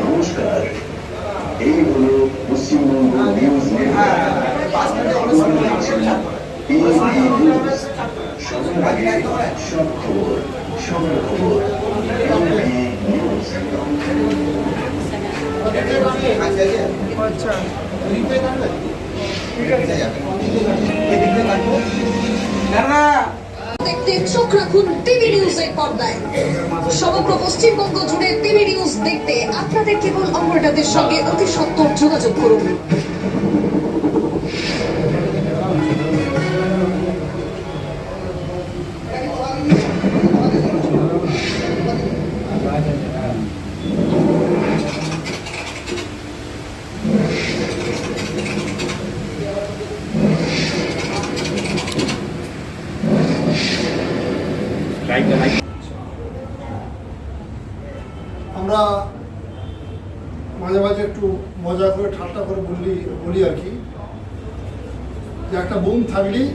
নমস্কার এই হল পশ্চিমবঙ্গ নিউজ সবার আগে সব খবর সবার খবর নিউজ আচ্ছা ঠিক আছে দাদা পর্দায়। সমগ্র পশ্চিমবঙ্গ জুড়ে টিভি নিউজ দেখতে আপনাদের কেবল অমরটাদের সঙ্গে অতি সত্তর যোগাযোগ করুন। আমরা মাঝে মাঝে একটু মজা করে, ঠাট্টা করে বলি বলি আর কি। যে একটা বুম থাকলেই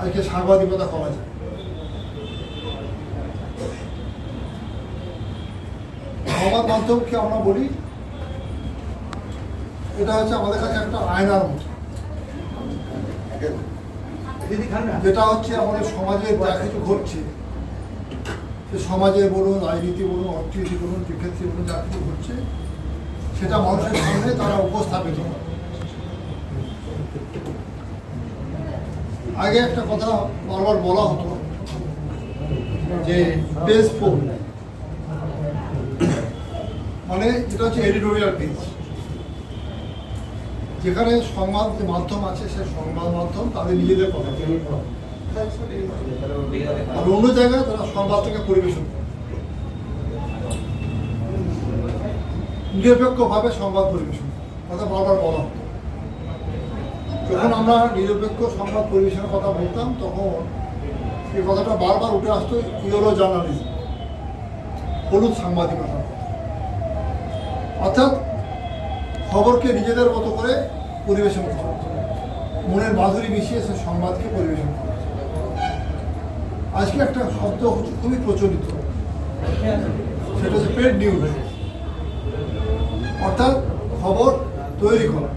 আজকে সাংবাদিকতা করা যায়। সংবাদ মাধ্যমকে আমরা বলি, এটা হচ্ছে আমাদের কাছে একটা আয়নার মতো। যেটা হচ্ছে আমাদের সমাজে যা কিছু ঘটছে সে সমাজে বলুন, রাজনীতি বলুন, অর্থনীতি বলুন যে ক্ষেত্রে বলুন, যা কিছু ঘটছে, সেটা মানুষের সামনে তারা উপস্থাপিত আগে একটা কথা বারবার বলা হতো, যে পেজ ফোর মানে এটা হচ্ছে এডিটোরিয়াল পেজ যেখানে সংবাদ যে মাধ্যম আছে, সে সংবাদ মাধ্যম তাদের নিজেদের কথা আর অন্য জায়গায় তারা সংবাদটাকে পরিবেশন করে। নিরপেক্ষভাবে সংবাদ পরিবেশন। কথা বারবার বলা হতো। যখন আমরা নিরপেক্ষ সংবাদ পরিবেশনের কথা বলতাম, তখন এই কথাটা বারবার উঠে আসতো ইউরো জার্নালিজম, হলুদ সাংবাদিকতা অর্থাৎ খবরকে নিজেদের মতো করে পরিবেশন করা মনের মাধুরী মিশিয়ে সে সংবাদকে পরিবেশন করা আজকে একটা শব্দ হচ্ছে, খুবই প্রচলিত। সেটা হচ্ছে পেড নিউজ অর্থাৎ খবর তৈরি করা।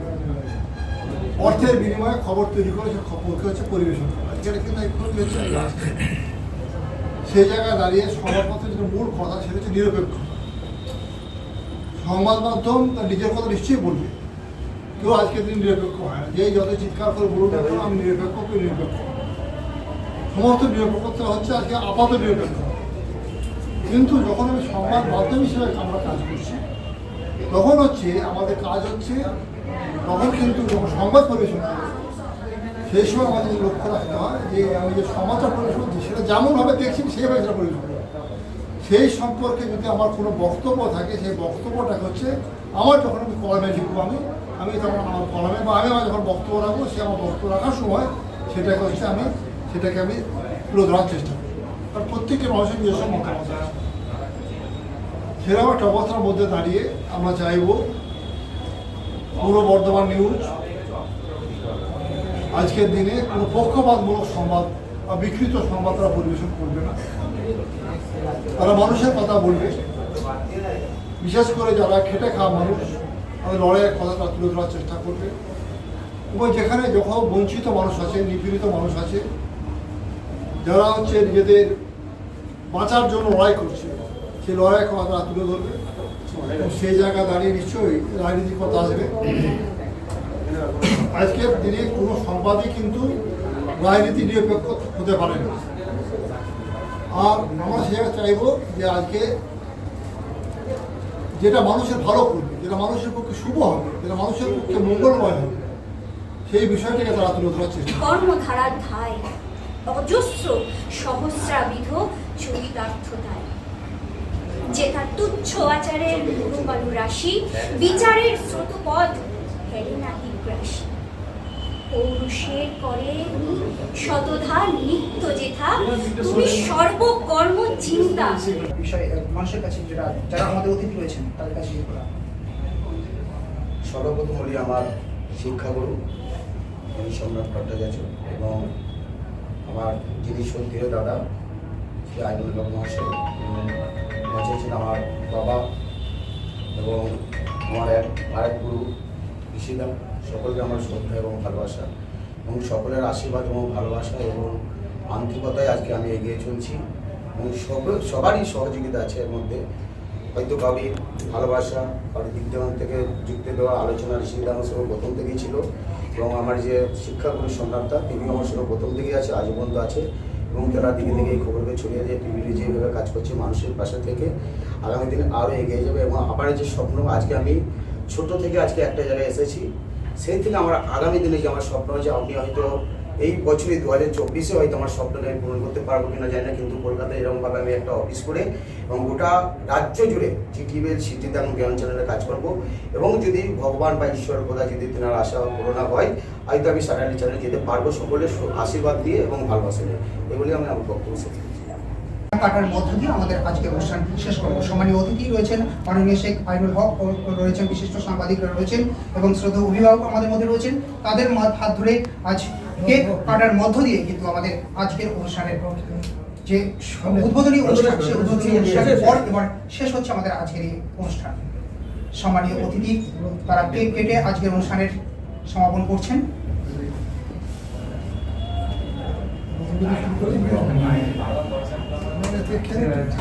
অর্থের বিনিময়ে খবর তৈরি করে, সে খবরকে হচ্ছে পরিবেশন করা। যেটা কিন্তু হচ্ছে সেই জায়গায় দাঁড়িয়ে সংবাদপত্রের যে মূল কথা, সেটা হচ্ছে নিরপেক্ষ। সংবাদ মাধ্যম তার নিজের কথা নিশ্চয়ই বলবে। কেউ আজকের দিন নিরপেক্ষ হয় না। যেই যত চিৎকার করে বলুন আমি নিরপেক্ষ কেউ নিরপেক্ষ সমস্ত নিরপেক্ষতা হচ্ছে আজকে আপাত নিরপেক্ষ। কিন্তু যখন আমি সংবাদ মাধ্যম হিসেবে আমরা কাজ করছি, তখন হচ্ছে আমাদের কাজ হচ্ছে, তখন কিন্তু যখন সংবাদ পরিবেশন সেই সময় আমাদের লক্ষ্য রাখতে হয় যে, আমি যে সমাচার পরিবেশন সেটা যেমনভাবে দেখছি সেইভাবে সেটা পরিবেশন সেই সম্পর্কে যদি আমার কোনো বক্তব্য থাকে, সেই বক্তব্যটা হচ্ছে, আমার যখন আমি কলমে লিখব আমি আমি তখন আমার কলমে বা আমি আমার যখন বক্তব্য রাখব, সে আমার বক্তব্য রাখার সময় সেটাকে হচ্ছে আমি, সেটাকে আমি তুলে ধরার চেষ্টা করি। কারণ প্রত্যেকটি মানুষের নিজস্ব মতামত আছে। সেরকম একটা অবস্থার মধ্যে দাঁড়িয়ে আমরা চাইব, পূর্ব বর্ধমান নিউজ, আজকের দিনে কোনো পক্ষপাতমূলক সংবাদ বা বিকৃত সংবাদ তারা পরিবেশন করবে না। তারা মানুষের কথা বলবে। বিশেষ করে যারা খেটে খাওয়া মানুষ, তাদের লড়াইয়ের কথাটা তুলে ধরার চেষ্টা করবে। এবং যেখানে যখন বঞ্চিত মানুষ আছে, নিপীড়িত মানুষ আছে, যারা হচ্ছে নিজেদের বাঁচার জন্য লড়াই করছে, সেই লড়াইয়ের কথা তারা তুলে ধরবে। সেই জায়গায় দাঁড়িয়ে নিশ্চয়ই রাজনীতির কথা আসবে। আজকের দিনে কোনো সংবাদই কিন্তু রাজনীতি নিরপেক্ষ হতে পারে না। আর আমরা সেটা চাইব যে আজকে যেটা মানুষের ভালো করবে, যেটা মানুষের পক্ষে শুভ হবে, যেটা মানুষের পক্ষে মঙ্গলময় হবে, সেই বিষয়টাকে তারা তুলে ধরার চেষ্টা। কর্মধারার ধায় অজস্র সহস্রাবিধ চরিতার্থতায় যে তার তুচ্ছ আচারের গুরুবালু রাশি, বিচারের স্রোতপদ হেরে নাহি পৌরুষের করে শতধা নিত্য যেথা তুমি সর্বকর্ম চিন্তা। বিষয় মানুষের কাছে যেটা যারা আমাদের অতিথি রয়েছেন তাদের কাছে সর্বপ্রথম হলি আমার শিক্ষাগুরু আমি সম্রাট ভট্টাচার্য এবং আমার যিনি সত্যিও দাদা শ্রী আইনুল হক মহাশয় ছিলেন আমার বাবা এবং আমার এক আরেক গুরু ঋষিদা। সকলকে আমার শ্রদ্ধা এবং ভালোবাসা। এবং সকলের আশীর্বাদ এবং ভালোবাসা এবং আন্তরিকতায় আজকে আমি এগিয়ে চলছি। এবং সব সবারই সহযোগিতা আছে এর মধ্যে। হয়তো কাউরি ভালোবাসা কাউরি বিদ্যমান থেকে যুক্তি দেওয়া আলোচনা ঋষিদা আমার সঙ্গে প্রথম থেকেই ছিল। এবং আমার যে শিক্ষাগুরু সম্রাটটা তিনিও আমার সঙ্গে প্রথম থেকেই আছে আজ পর্যন্ত আছে। এবং তারা দিকে দিকে এই খবরকে ছড়িয়ে দিয়ে টিভিতে যেভাবে কাজ করছে মানুষের পাশে থেকে আগামী দিনে আরও এগিয়ে যাবে। এবং আমার যে স্বপ্ন, আজকে আমি ছোট থেকে আজকে একটা জায়গায় এসেছি। সেই থেকে আমার আগামী দিনে যে আমার স্বপ্ন আছে আমি হয়তো এই বছরই দু হাজার চব্বিশে হয়তো আমার স্বপ্নটা আমি পূরণ করতে পারব কিনা জানি না, কিন্তু কলকাতায় এরকমভাবে আমি একটা অফিস করে এবং গোটা রাজ্য জুড়ে জিটিভির সিটিতে আমি জ্ঞান চ্যানেলে কাজ করব। এবং যদি ভগবান বা ঈশ্বরের কথা যদি তেনার আশা পূরণ হয়, হয়তো আমি স্যাটেলাইট চ্যানেলে যেতে পারব সকলের আশীর্বাদ দিয়ে এবং ভালোবাসা নিয়ে। এগুলি আমি আমার বক্তব্য কাটার মধ্য দিয়ে আমাদের আজকের অনুষ্ঠান শেষ করব। সম্মানীয় অতিথি রয়েছেন, মাননীয় শেখ আইনুল হক রয়েছেন বিশিষ্ট সাংবাদিকরা রয়েছেন এবং শ্রদ্ধা অভিভাবক আমাদের মধ্যে রয়েছেন। তাদের হাত ধরে আজ কেক কাটার মধ্য দিয়ে কিন্তু আমাদের আজকের অনুষ্ঠানের যে উদ্বোধনী অনুষ্ঠান সেই উদ্বোধনী অনুষ্ঠানের পর এবার শেষ হচ্ছে আমাদের আজকের এই অনুষ্ঠান। সম্মানীয় অতিথি, তারা কেক কেটে আজকের অনুষ্ঠানের সমাপন করছেন। 네.